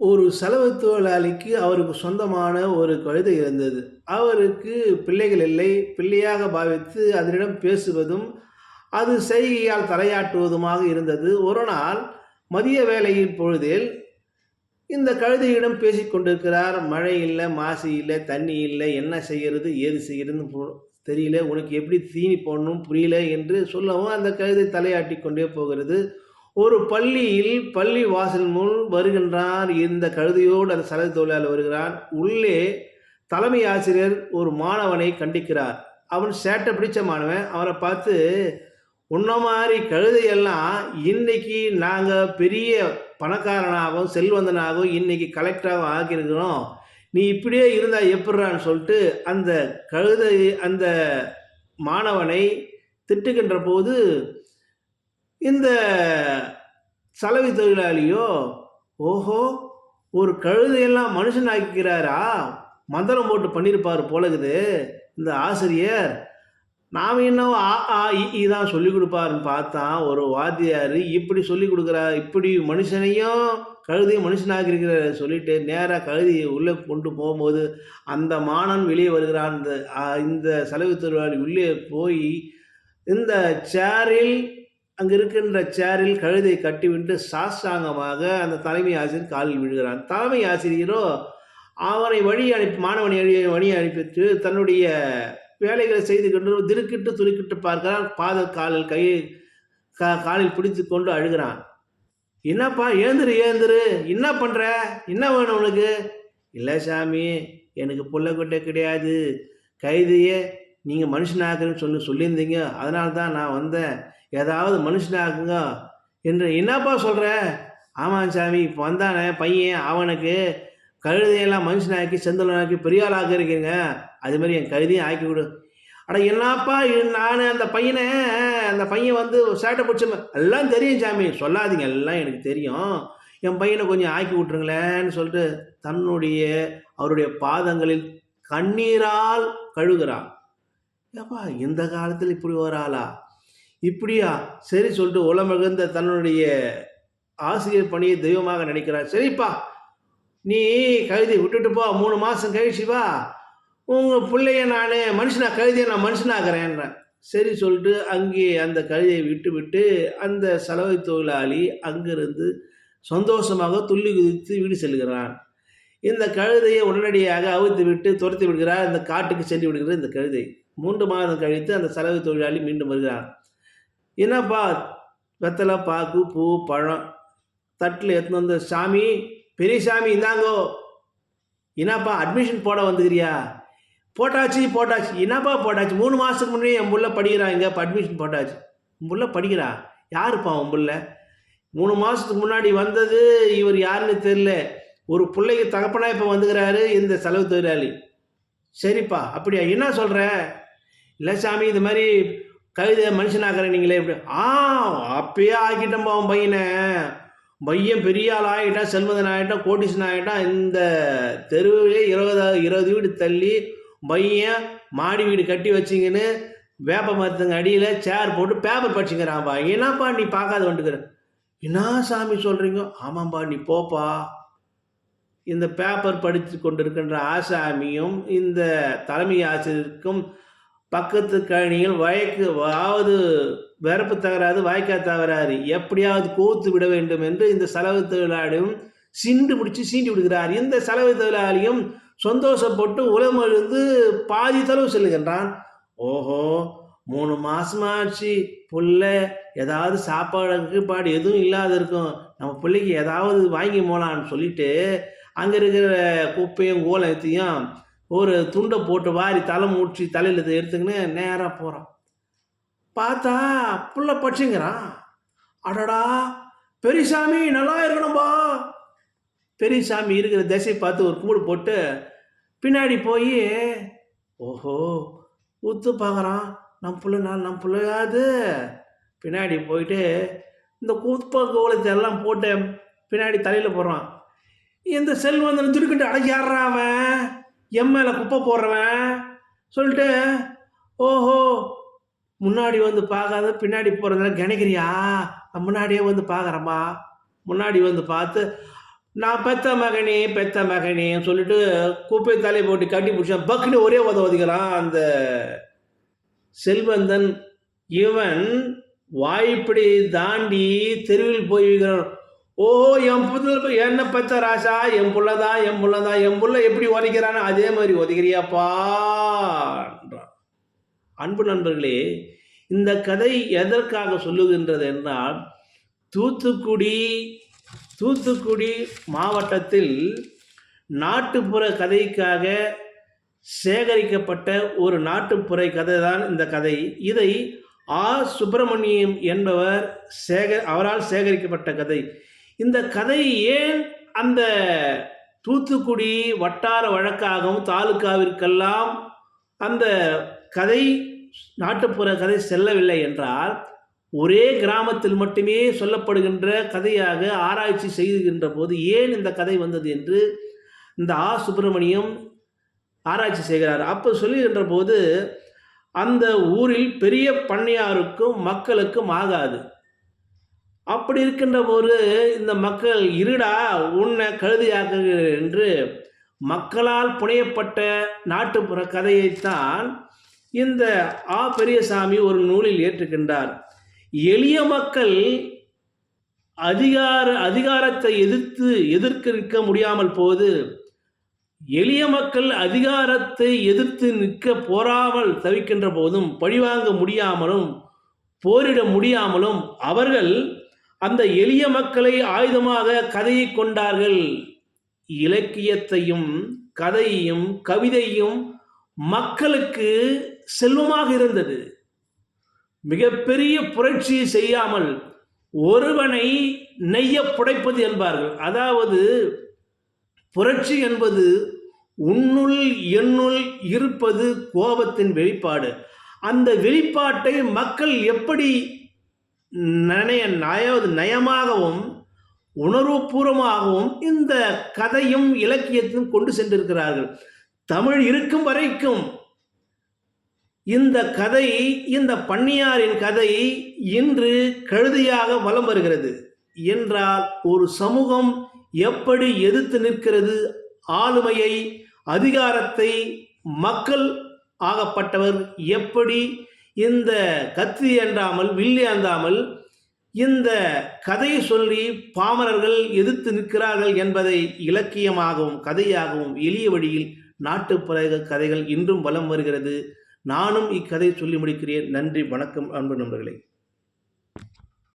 ஒரு செலவு தொழிலாளிக்கு அவருக்கு சொந்தமான ஒரு கழுதை இருந்தது. அவருக்கு பிள்ளைகள் இல்லை. பிள்ளையாக பாவித்து அதனிடம் பேசுவதும், அது செய்கையால் தலையாட்டுவதுமாக இருந்தது. ஒரு நாள் மதிய வேலையின் பொழுதில் இந்த கழுதையிடம் பேசி கொண்டிருக்கிறார். மழை இல்லை மாசு இல்லை தண்ணி இல்லை என்ன செய்கிறது ஏது செய்கிறதுன்னு போ தெரியல. உனக்கு எப்படி தீனி போடணும் புரியல என்று சொல்லவும், அந்த கழுதை தலையாட்டி கொண்டே போகிறது. ஒரு பள்ளியில் பள்ளி வாசல் முன் வருகின்றார். இந்த கழுதையோடு அந்த சலவை தொழிலாளி வருகிறார். உள்ளே தலைமை ஆசிரியர் ஒரு மாணவனை கண்டிக்கிறார். அவன் சேட்டை பிடிச்ச மாணவன். அவரை பார்த்து, "உன்ன மாதிரி கழுதையெல்லாம் இன்னைக்கு நாங்கள் பெரிய பணக்காரனாகவும், செல்வந்தனாகவும், இன்னைக்கு கலெக்டராகவும் ஆக்கியிருக்கிறோம். நீ இப்படியே இருந்தால் எப்புட்றான்னு" சொல்லிட்டு அந்த கழுதை அந்த மாணவனை திட்டுகின்ற போது, இந்த சலவை தொழிலாளியோ, "ஓஹோ! ஒரு கழுதையெல்லாம் மனுஷன் ஆக்கிக்கிறாரா? மந்திரம் போட்டு பண்ணியிருப்பாரு போலகுது இந்த ஆசிரியர். நாம் என்னவோ ஆ ஆ, இ, தான் சொல்லிக் கொடுப்பாருன்னு பார்த்தா, ஒரு வாத்தியார் இப்படி சொல்லிக் கொடுக்குறா இப்படி மனுஷனையும் கழுதையும் இருக்கிற சொல்லிட்டு நேராக கழுதியை உள்ளே கொண்டு போகும்போது, அந்த மாணவன் வெளியே வருகிறான். இந்த இந்த செலவு தொழிலாளி உள்ளே போய், இந்த சேரில் அங்கு இருக்கின்ற சேரில் கழுதையை கட்டிவிட்டு சாஷாங்கமாக அந்த தலைமை ஆசிரியர் காலில் விழுகிறான். தலைமை ஆசிரியரோ அவனை வழி அனுப்பி மாணவனை வழி வழி அனுப்பிட்டு தன்னுடைய வேலைகளை செய்து கொண்டு திருக்கிட்டு துருக்கிட்டு பார்க்கிறான். பாத காலில் கை கா காலில் பிடித்து கொண்டு அழுகிறான். "என்னப்பா எழுந்திரு எழுந்திரு. என்ன பண்ணுற என்ன வேணும் உனக்கு?" இல்லை சாமி, எனக்கு புள்ள குட்டி கிடையாது. கழுதைய நீங்கள் மனுஷனாக்குறேன்னு சொல்லி சொல்லியிருந்தீங்க. அதனால தான் நான் வந்தேன். ஏதாவது மனுஷனாக்குங்க" என்று. "என்னப்பா சொல்கிற "ஆமாம் சாமி, இப்போ வந்தானே பையன், அவனுக்கு கழுதையெல்லாம் மனுஷனாக்கி, செந்தலனாக்கி பெரிய ஆளாக இருக்கீங்க அதுமாரி என் கழுதையும் ஆக்கி விடு "அட என்னப்பா நான் அந்த பையனை அந்த பையன் வந்து சேட்டை பிடிச்சவன்" "எல்லாம் தெரியும் சாமி. சொல்லாதீங்க. எல்லாம் எனக்கு தெரியும். என் பையனை கொஞ்சம் ஆக்கி விட்டுருங்களேன்னு" சொல்லிட்டு தன்னுடைய அவருடைய பாதங்களில் கண்ணீரால் கழுகிறான் "ஏப்பா இந்த காலத்தில் இப்படி ஒரு ஆளா? இப்படியா?" சரி சொல்லிட்டு உளமிகுந்த தன்னுடைய ஆசிரியர் பணியை தெய்வமாக நினைக்கிறார். "சரிப்பா, நீ கழுதி விட்டுட்டு போ. மூணு மாதம் கழிச்சு வா. உங்கள் பிள்ளைய நான் மனுஷனா கழுதியை நான் மனுஷனாகிறேன்றேன் சரி சொல்லிட்டு அங்கே அந்த கழுதையை விட்டு அந்த சலவை தொழிலாளி அங்கிருந்து சந்தோஷமாக துள்ளி குதித்து வீடு செல்கிறான். இந்த கழுதையை உடனடியாக அவிழ்த்துவிட்டு துரத்தி விடுகிறார். இந்த காட்டுக்கு சென்று விடுகிறது இந்த கழுதை. மூன்று மாதம் கழித்து அந்த சலவை தொழிலாளி மீண்டும் வருகிறான். "என்னப்பா வெத்தலை பாக்கு, பூ, பழம் தட்டில் எடுத்துன்னு வந்த சாமி, பெரிய சாமி இந்தாங்கோ." "என்னப்பா அட்மிஷன் போட வந்துக்கிறியா?" "போட்டாச்சு, போட்டாச்சு." "என்னப்பா போட்டாச்சு? மூணு மாதத்துக்கு முன்னே என் புள்ள படிக்கிறான் இங்கே இப்போ அட்மிஷன் போட்டாச்சு." "உன் புள்ள படிக்கிறா? யாருப்பா உன் புள்ள?" மூணு மாதத்துக்கு முன்னாடி வந்தது இவர் யாருன்னு தெரியல. ஒரு பிள்ளைக்கு தகப்பனா இப்போ வந்துக்கிறாரு இந்த செலவு தொழிலாளி. "சரிப்பா, அப்படியா? என்ன சொல்கிற இல்லை சாமி, இது கவிதை கழுதைய மனுஷனாக்குறேன்னீங்களே" எப்படி? "ஆ அப்பயே ஆக்கிட்டேன் உன் பையனை பையன் பெரிய ஆள் ஆகிட்டான் செல்வதன் ஆயிட்டான், கோடீஸ்வரன் ஆகிட்டான் இந்த தெருவிலே 20 20 வீடு தள்ளி பையன் மாடி வீடு கட்டி வச்சிங்கன்னு வேப்ப மரத்துங்க அடியில் சேர் போட்டு பேப்பர் படிச்சுக்கிறான்ப்பா. என்னப்பா நீ பார்க்காத வந்துட்டுருக்குற?" என்ன சாமி சொல்கிறீங்க "ஆமாம்பா, நீ போப்பா." இந்த பேப்பர் படித்துக் கொண்டிருக்கின்ற ஆசாமியும், இந்த தலைமை ஆசிரியருக்கும் பக்கத்து கழனியில் வயக்கு ஆவது வரப்பு தகராது வாய்க்கால் தகராறு. எப்படியாவது கோத்து விட வேண்டும் என்று இந்த செலவு தொழிலாளியும் சிண்டு பிடிச்சி சீண்டி விடுகிறார். இந்த செலவு தொழிலாளியும் சந்தோஷப்பட்டு உளமகிழ்ந்து பாதி தளவு செல்லுகின்றான். "ஓஹோ! மூணு மாசமா ஆச்சு. புள்ள ஏதாவது சாப்பாடு, கீப்பாடு எதுவும் இல்லாத இருக்கும். நம்ம பிள்ளைக்கு ஏதாவது வாங்கி போலான்னு சொல்லிட்டு, அங்கே இருக்கிற குப்பையும், கோலத்தையும் ஒரு துண்டை போட்டு வாரி தலை முடிச்சு இதை எடுத்துக்கின்னு நேராக போகிறான் பார்த்தா புள்ள பட்சிங்கிறான் "அடடா! பெரியசாமி நல்லா இருக்கணும்பா." பெரியசாமி இருக்கிற திசை பார்த்து ஒரு கூடு போட்டு, பின்னாடி போய் ஓஹோ! ஊத்து பார்க்குறான். "நம் புள்ள நான் நம் புள்ளையாது பின்னாடி போயிட்டு, இந்த கூப்ப கோலத்தை எல்லாம் போட்டு பின்னாடி தலையில் போடுறான். இந்த செல்வந்தன் திடுக்கிட்டு, "அட அவன்? என் குப்பை போடுறவன்?" சொல்லிட்டு, "ஓஹோ! முன்னாடி வந்து பார்க்காத பின்னாடி போகிறதெல்லாம் கணிக்கிறியா? முன்னாடியே வந்து பார்க்குறம்மா முன்னாடி வந்து பார்த்து, நான் பெத்த மகனே பெத்த மகனே சொல்லிட்டு குப்பை தலை போட்டு கட்டி பிடிச்சேன் பக்குன்னு ஒரே உத ஒதுக்கிறான் அந்த செல்வந்தன் இவன் வாய்ப்படி தாண்டி தெருவில் போய் ஓ என் புள்ள என்ன பெத்த ராசா என் புள்ளதான் என் புள்ளதான் என் புள்ள எப்படி உதைக்கிறானோ அதே மாதிரி உதைக்கிறியாப்பான்றான் அன்பு நண்பர்களே இந்த கதை எதற்காக சொல்லுகின்றது என்றால் தூத்துக்குடி தூத்துக்குடி மாவட்டத்தில் நாட்டுப்புற கதைக்காக சேகரிக்கப்பட்ட ஒரு நாட்டுப்புற கதை தான் இந்த கதை. இதை ஆ சுப்பிரமணியம் என்பவர் சேக அவரால் சேகரிக்கப்பட்ட கதை. இந்த கதை ஏன் அந்த தூத்துக்குடி வட்டார வழக்காகவும் தாலுகாவிற்கெல்லாம் அந்த கதை நாட்டுப்புற கதை செல்லவில்லை என்றால் ஒரே கிராமத்தில் மட்டுமே சொல்லப்படுகின்ற கதையாக ஆராய்ச்சி செய்கின்ற போது ஏன் இந்த கதை வந்தது என்று இந்த ஆ. சுப்பிரமணியம் ஆராய்ச்சி செய்கிறார். அப்போ சொல்லுகின்ற போது அந்த ஊரில் பெரிய பண்ணையாருக்கும் மக்களுக்கும் ஆகாது. அப்படி இருக்கின்ற போது இந்த மக்கள் இருடா உன்னை கழுதியாக்குகிறேன் என்று மக்களால் புனையப்பட்ட நாட்டுப்புற கதையைத்தான் இந்த ஆ. பெரியசாமி ஒரு நூலில் ஏற்றுக்கின்றார். எளிய மக்கள் அதிகார அதிகாரத்தை எதிர்த்து எதிர்க்க நிற்க முடியாமல் போது எளிய மக்கள் அதிகாரத்தை எதிர்த்து நிற்க போராமல் தவிக்கின்ற போதும் பழிவாங்க முடியாமலும் போரிட முடியாமலும் அவர்கள் அந்த எளிய மக்களை ஆயுதமாக கதையை கொண்டார்கள். இலக்கியத்தையும் கதையையும் கவிதையும் மக்களுக்கு செல்வமாக இருந்தது. மிகப்பெரிய புரட்சியை செய்யாமல் ஒருவனை நெய்ய புடைப்பது என்பார்கள். அதாவது புரட்சி என்பது உன்னுள் என்னுள் இருப்பது கோபத்தின் வெளிப்பாடு. அந்த வெளிப்பாட்டை மக்கள் எப்படி நினைய நய நயமாகவும் உணர்வுபூர்வமாகவும் இந்த கதையும் இலக்கியத்தையும் கொண்டு சென்றிருக்கிறார்கள். தமிழ் இருக்கும் வரைக்கும் இந்த கதை இந்த பண்ணியாரின் கதை இன்று கழுதையாக வலம் வருகிறது. என்றால் ஒரு சமூகம் எப்படி எதிர்த்து நிற்கிறது? ஆளுமையை அதிகாரத்தை மக்கள் ஆகப்பட்டவர் எப்படி இந்த கத்தி அண்டாமல் வில்லி அந்தாமல் இந்த கதையை சொல்லி பாமரர்கள் எதிர்த்து நிற்கிறார்கள் என்பதை இலக்கியமாகவும் கதையாகவும் எளிய வழியில் நாட்டுப்புற கதைகள் இன்றும் வலம் வருகிறது. நானும் இக்கதை சொல்லி முடிக்கிறேன். நன்றி வணக்கம் அன்பு நண்பர்களே.